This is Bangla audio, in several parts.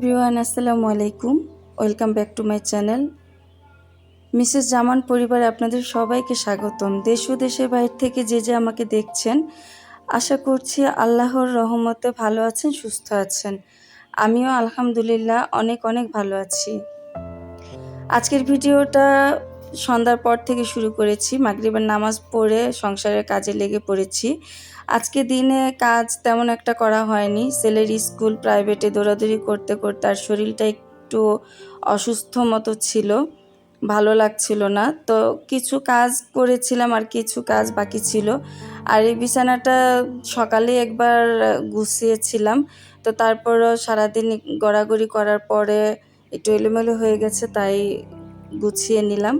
এভরিওয়ান, আসসালামু আলাইকুম। Welcome back to my channel. Mrs Zaman পরিবারে আপনাদের সবাইকে স্বাগতম। দেশ ও দেশের বাইরে থেকে যে যে আমাকে দেখছেন, আশা করছি আল্লাহর রহমতে ভালো আছেন, সুস্থ আছেন। আমিও আলহামদুলিল্লাহ অনেক অনেক ভালো আছি। আজকের ভিডিওটা সন্ধ্যার পর থেকে শুরু করেছি। মাগরিবের নামাজ পড়ে সংসারের কাজে লেগে পড়েছি। আজকে দিনে কাজ তেমন একটা করা হয়নি। ছেলের স্কুল প্রাইভেটে দৌড়াদৌড়ি করতে করতে আর শরীরটা একটু অসুস্থ মতো ছিল, ভালো লাগছিল না। তো কিছু কাজ করেছিলাম আর কিছু কাজ বাকি ছিল। আর এই বিছানাটা সকালে একবার গুছিয়েছিলাম। তো তারপরও সারাদিন গড়াগড়ি করার পরে একটু এলোমেলো হয়ে গেছে, তাই গুছিয়ে নিলাম।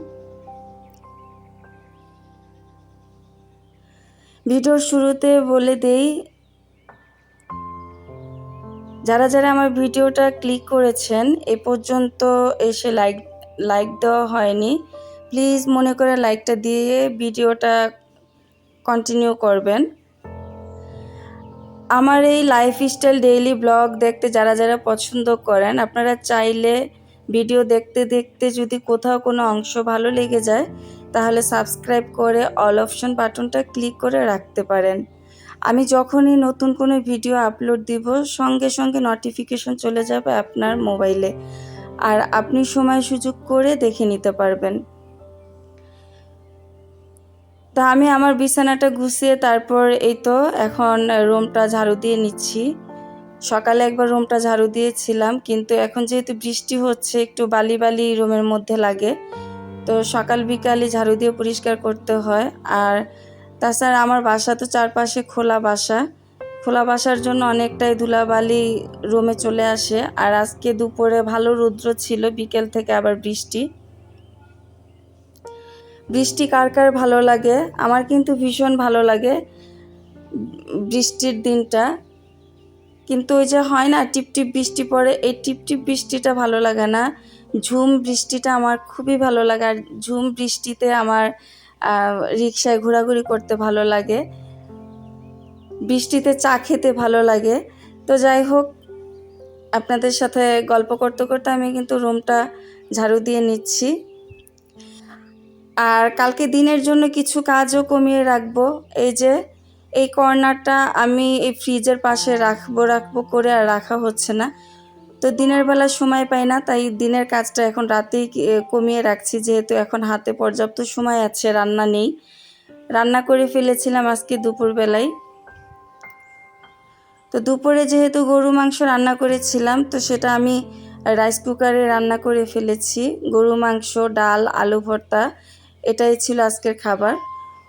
ভিডিওর শুরুতে বলে দেই, যারা যারা আমার ভিডিওটা ক্লিক করেছেন, এ পর্যন্ত এসে লাইক লাইক দেওয়া হয়নি। প্লিজ মনে করে লাইকটা দিয়ে ভিডিওটা কন্টিনিউ করবেন। আমার এই লাইফস্টাইল ডেইলি ব্লগ দেখতে যারা যারা পছন্দ করেন, আপনারা চাইলে ভিডিও দেখতে দেখতে যদি কোথাও কোনো অংশ ভালো লেগে যায় তাহলে সাবস্ক্রাইব করে অল অপশন বাটনটা ক্লিক করে রাখতে পারেন। আমি যখনই নতুন কোনো ভিডিও আপলোড দিব, সঙ্গে সঙ্গে নোটিফিকেশন চলে যাবে আপনার মোবাইলে। আর আপনি সময় সুযোগ করে দেখে নিতে পারবেন। তা আমি আমার বিছানাটা গুছিয়ে তারপর এই তো এখন রুমটা ঝাড়ু দিয়ে নিচ্ছি। সকালে একবার রুমটা ঝাড়ু দিয়েছিলাম, কিন্তু এখন যেহেতু বৃষ্টি হচ্ছে, একটু বালি বালি রুমের মধ্যে লাগে। তো সকাল বিকালে ঝাড়ু দিয়ে পরিষ্কার করতে হয়। আর তাছাড়া আমার বাসা তো চারপাশে খোলা বাসা। খোলা বাসার জন্য অনেকটাই ধুলাবালি রোমে চলে আসে। আর আজকে দুপুরে ভালো রুদ্র ছিল, বিকেল থেকে আবার বৃষ্টি। বৃষ্টি কার কার ভালো লাগে? আমার কিন্তু ভীষণ ভালো লাগে বৃষ্টির দিনটা। কিন্তু ওই যে হয় না, টিপটিপ বৃষ্টি পড়ে, এই টিপটিপ বৃষ্টিটা ভালো লাগে না। ঝুম বৃষ্টিটা আমার খুবই ভালো লাগে। আর ঝুম বৃষ্টিতে আমার রিক্সায় ঘোরাঘুরি করতে ভালো লাগে। বৃষ্টিতে চা খেতে ভালো লাগে। তো যাই হোক, আপনাদের সাথে গল্প করতে করতে আমি কিন্তু রুমটা ঝাড়ু দিয়ে নিচ্ছি। আর কালকে দিনের জন্য কিছু কাজও কমিয়ে রাখব। এই যে, এই কর্নারটা আমি এই ফ্রিজের পাশে রাখব রাখব করে আর রাখা হচ্ছে না। তো দিনের বেলা সময় পাই না, তাই দিনের কাজটা এখন রাতেই কমিয়ে রাখছি। যেহেতু এখন হাতে পর্যাপ্ত সময় আছে, রান্না নেই। রান্না করে ফেলেছিলাম আজকে দুপুরবেলায়। তো দুপুরে যেহেতু গরু মাংস রান্না করেছিলাম, তো সেটা আমি রাইস কুকারে রান্না করে ফেলেছি। গরু মাংস, ডাল, আলু ভর্তা, এটাই ছিল আজকের খাবার।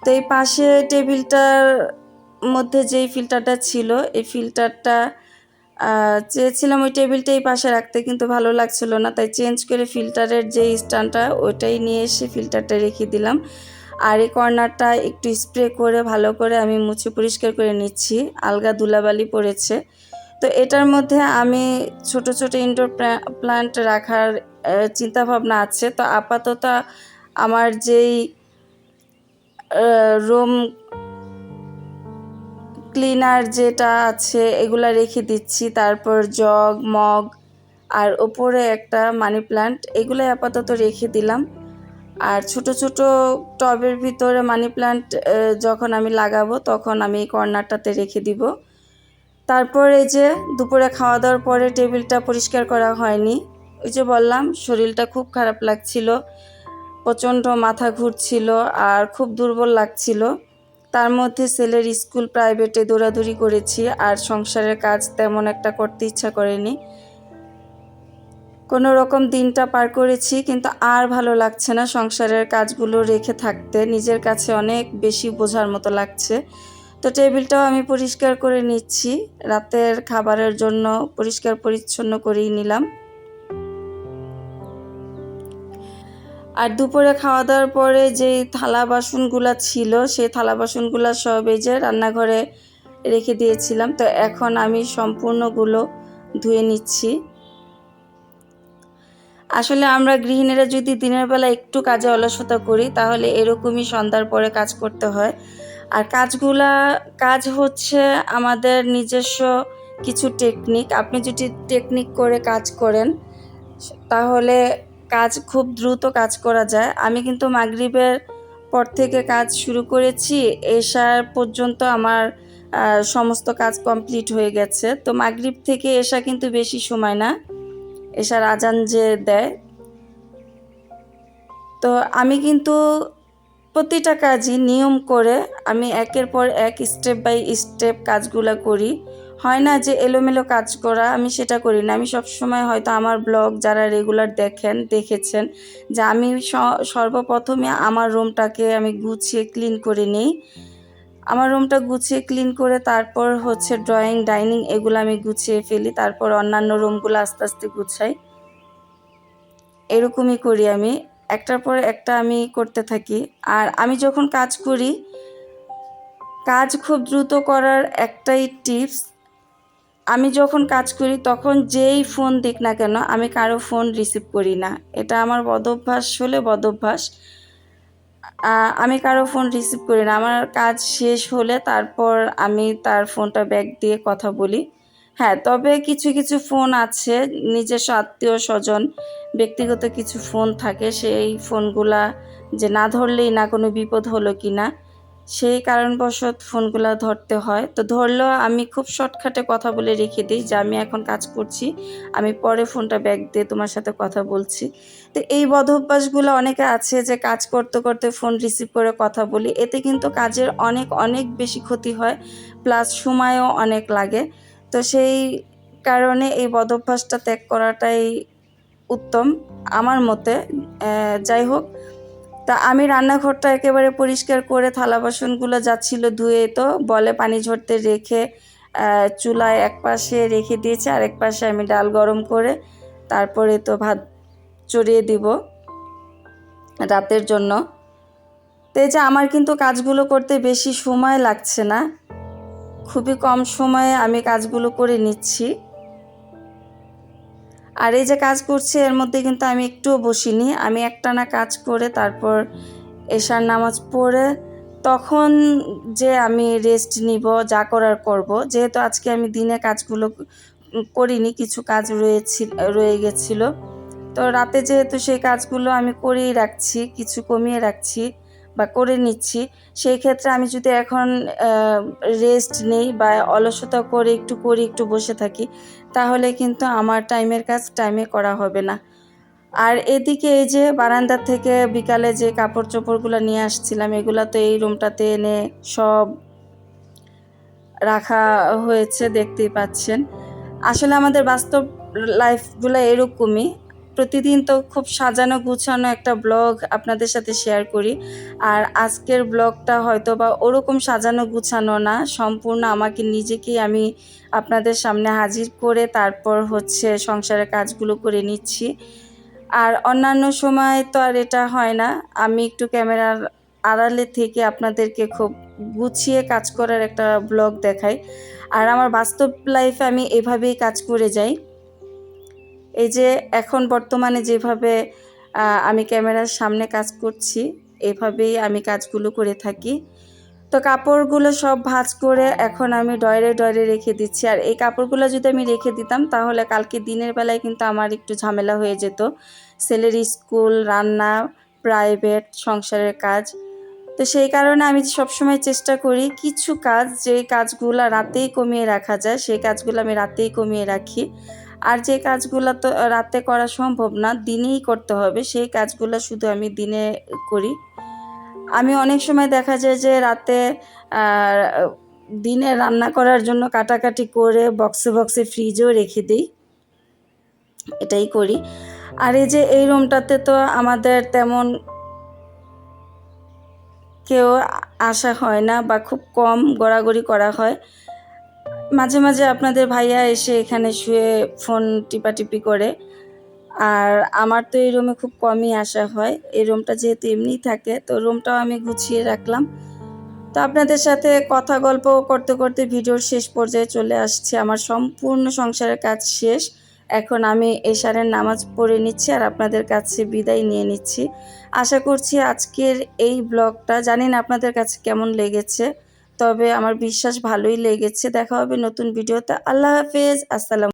তো এই পাশে টেবিলটার মধ্যে যেই ফিল্টারটা ছিল, এই ফিল্টারটা চেয়েছিলাম ওই টেবিলটা এই পাশে রাখতে, কিন্তু ভালো লাগছিল না, তাই চেঞ্জ করে ফিল্টারের যে স্ট্যান্ডটা, ওইটাই নিয়ে এসে ফিল্টারটা রেখে দিলাম। আর এই কর্নারটা একটু স্প্রে করে, ভালো করে আমি মুছে পরিষ্কার করে নিচ্ছি, আলগা ধুলাবালি পড়েছে। তো এটার মধ্যে আমি ছোট ছোট ইনডোর প্ল্যান্ট রাখার চিন্তা ভাবনা আছে। তো আপাতত আমার যেই রুম ক্লিনার যেটা আছে, এগুলা রেখে দিচ্ছি। তারপর জগ মগ আর ওপরে একটা মানি প্ল্যান্ট এগুলোই আপাতত রেখে দিলাম। আর ছোট ছোট টবের ভিতরে মানি প্ল্যান্ট যখন আমি লাগাবো, তখন আমি এই কর্নারটাতে রেখে দিব। তারপর এই যে দুপুরে খাওয়া দাওয়ার পরে টেবিলটা পরিষ্কার করা হয়নি। ওই যে বললাম, শরীরটা খুব খারাপ লাগছিল, প্রচণ্ড মাথা ঘুরছিল আর খুব দুর্বল লাগছিল। তার মধ্যে ছেলের স্কুল প্রাইভেটে দৌড়াদৌড়ি করেছি, আর সংসারের কাজ তেমন একটা করতে ইচ্ছা করেনি। কোনো রকম দিনটা পার করেছি, কিন্তু আর ভালো লাগছে না সংসারের কাজগুলো রেখে থাকতে। নিজের কাছে অনেক বেশি বোঝার মতো লাগছে। তো টেবিলটাও আমি পরিষ্কার করে নিচ্ছি। রাতের খাবারের জন্য পরিষ্কার পরিচ্ছন্ন করেই নিলাম। আর দুপুরে খাওয়া দাওয়ার পরে যেই থালা বাসনগুলো ছিল, সেই থালা বাসনগুলো সব এই যে রান্নাঘরে রেখে দিয়েছিলাম। তো এখন আমি সম্পূর্ণগুলো ধুয়ে নিচ্ছি। আসলে আমরা গৃহিণীরা যদি দিনের বেলা একটু কাজে অলসতা করি, তাহলে এরকমই সন্ধ্যার পরে কাজ করতে হয়। আর কাজগুলা, কাজ হচ্ছে আমাদের নিজস্ব কিছু টেকনিক। আপনি যদি টেকনিক করে কাজ করেন, তাহলে কাজ খুব দ্রুত কাজ করা যায়। আমি কিন্তু মাগরিবের পর থেকে কাজ শুরু করেছি। এশার পর্যন্ত আমার সমস্ত কাজ কমপ্লিট হয়ে গেছে। তো মাগরিব থেকে এশা কিন্তু বেশি সময় না। এশার আজান যে দেয়। তো আমি কিন্তু প্রতিটা কাজই নিয়ম করে আমি একের পর এক স্টেপ বাই স্টেপ কাজগুলো করি। হয় না যে এলোমেলো কাজ করা, আমি সেটা করি না। আমি সবসময় হয়তো আমার ব্লগ যারা রেগুলার দেখেন, দেখেছেন যে আমি সর্বপ্রথমে আমার রুমটাকে আমি গুছিয়ে ক্লিন করে নিই। আমার রুমটা গুছিয়ে ক্লিন করে তারপর হচ্ছে ড্রয়িং, ডাইনিং এগুলো আমি গুছিয়ে ফেলি। তারপর অন্যান্য রুমগুলো আস্তে আস্তে গুছাই। এরকমই করি আমি। একটার পর একটা আমি করতে থাকি। আর আমি যখন কাজ করি, কাজ খুব দ্রুত করার একটাই টিপস আমি যখন কাজ করি, তখন যেই ফোন দিক না কেন, আমি কারও ফোন রিসিভ করি না। এটা আমার বদভ্যাস হলে বদভ্যাস। আমি কারও ফোন রিসিভ করি না। আমার কাজ শেষ হলে তারপর আমি তার ফোনটা ব্যাক দিয়ে কথা বলি। হ্যাঁ তবে কিছু কিছু ফোন আছে, নিজস্ব আত্মীয় স্বজন, ব্যক্তিগত কিছু ফোন থাকে, সেই ফোনগুলা যে না ধরলেই না কোনো বিপদ হলো কি না সেই কারণবশত ফোনগুলা ধরতে হয়। তো ধরলেও আমি খুব শর্টকাটে কথা বলে রেখে দিই যে আমি এখন কাজ করছি, আমি পরে ফোনটা ব্যাগ দিয়ে তোমার সাথে কথা বলছি। তো এই বদ অভ্যাসগুলো অনেকে আছে যে কাজ করতে করতে ফোন রিসিভ করে কথা বলি, এতে কিন্তু কাজের অনেক অনেক বেশি ক্ষতি হয়, প্লাস সময়ও অনেক লাগে। তো সেই কারণে এই বদ অভ্যাসটা ত্যাগ করাটাই উত্তম আমার মতে। যাই হোক তা আমি রান্নাঘরটা একেবারে পরিষ্কার করে থালা বাসনগুলো যাচ্ছিল ধুয়ে তো বলে পানি ঝরতে রেখে চুলায় এক পাশে রেখে দিয়েছি আর এক পাশে আমি ডাল গরম করে তারপরে তো ভাত চড়িয়ে দিব রাতের জন্য। তো যে আমার কিন্তু কাজগুলো করতে বেশি সময় লাগছে না, খুবই কম সময়ে আমি কাজগুলো করে নিচ্ছি। আর এই যে কাজ করছি, এর মধ্যে কিন্তু আমি একটুও বসিনি। আমি একটানা কাজ করে তারপর এশার নামাজ পড়ে তখন যে আমি রেস্ট নিব, যা করার করব। যেহেতু আজকে আমি দিনে কাজগুলো করিনি, কিছু কাজ রয়েছিল, রয়ে গেছিল। তো রাতে যেহেতু সেই কাজগুলো আমি করেই রাখছি, কিছু কমিয়ে রাখছি বা করে নিচ্ছি, সেই ক্ষেত্রে আমি যদি এখন রেস্ট নেই বা অলসতা করে একটু করি, একটু বসে থাকি তাহলে কিন্তু আমার টাইমের কাজ টাইমে করা হবে না। আর এদিকে এই যে বারান্দা থেকে বিকালে যে কাপড় চোপড়গুলো নিয়ে আসছিলাম, এগুলো তো এই রুমটাতে এনে সব রাখা হয়েছে, দেখতেই পাচ্ছেন। আসলে আমাদের বাস্তব লাইফগুলো এরকমই। প্রতিদিন তো খুব সাজানো গুছানো একটা ব্লগ আপনাদের সাথে শেয়ার করি। আর আজকের ব্লগটা হয়তো বা ওরকম সাজানো গুছানো না, সম্পূর্ণ আমাকে নিজেকেই আমি আপনাদের সামনে হাজির করে তারপর হচ্ছে সংসারের কাজগুলো করে নিচ্ছি। আর অন্যান্য সময় তো আর এটা হয় না, আমি একটু ক্যামেরার আড়ালে থেকে আপনাদেরকে খুব গুছিয়ে কাজ করার একটা ব্লগ দেখাই। আর আমার বাস্তব লাইফে আমি এভাবেই কাজ করে যাই। এই যে এখন বর্তমানে যেভাবে আমি ক্যামেরার সামনে কাজ করছি, এভাবেই আমি কাজগুলো করে থাকি। তো কাপড়গুলো সব ভাঁজ করে এখন আমি ডয়রে ডয়রে রেখে দিচ্ছি। আর এই কাপড়গুলো যদি আমি রেখে দিতাম, তাহলে কালকে দিনের বেলায় কিন্তু আমার একটু ঝামেলা হয়ে যেত। ছেলের স্কুল, রান্না, প্রাইভেট, সংসারের কাজ। তো সেই কারণে আমি সবসময় চেষ্টা করি কিছু কাজ যে কাজগুলো রাতেই কমিয়ে রাখা যায়, সেই কাজগুলো আমি রাতেই কমিয়ে রাখি। আর যে কাজগুলো তো রাতে করা সম্ভব না, দিনেই করতে হবে, সেই কাজগুলো শুধু আমি দিনে করি। আমি অনেক সময় দেখা যায় যে রাতে দিনে রান্না করার জন্য কাটাকাটি করে বক্সে বক্সে ফ্রিজেও রেখে দিই। এটাই করি। আর এই যে এই রুমটাতে তো আমাদের তেমন কেউ আসা হয় না বা খুব কম গড়াগড়ি করা হয়। মাঝে মাঝে আপনাদের ভাইয়া এসে এখানে শুয়ে ফোন টিপাটিপি করে। আর আমার তো এই রুমে খুব কমই আসা হয়। এই রুমটা যেহেতু এমনিই থাকে, তো রুমটাও আমি গুছিয়ে রাখলাম। তো আপনাদের সাথে কথা গল্প করতে করতে ভিডিওর শেষ পর্যায়ে চলে আসছে। আমার সম্পূর্ণ সংসারের কাজ শেষ। এখন আমি এশারের নামাজ পড়ে নিচ্ছি আর আপনাদের কাছে বিদায় নিয়ে নিচ্ছি। আশা করছি আজকের এই ব্লগটা জানি না আপনাদের কাছে কেমন লেগেছে? তবে আমার বিশ্বাস ভালোই লেগেছে। দেখা হবে নতুন ভিডিওতে। আল্লাহ হাফেজ। আসসালাম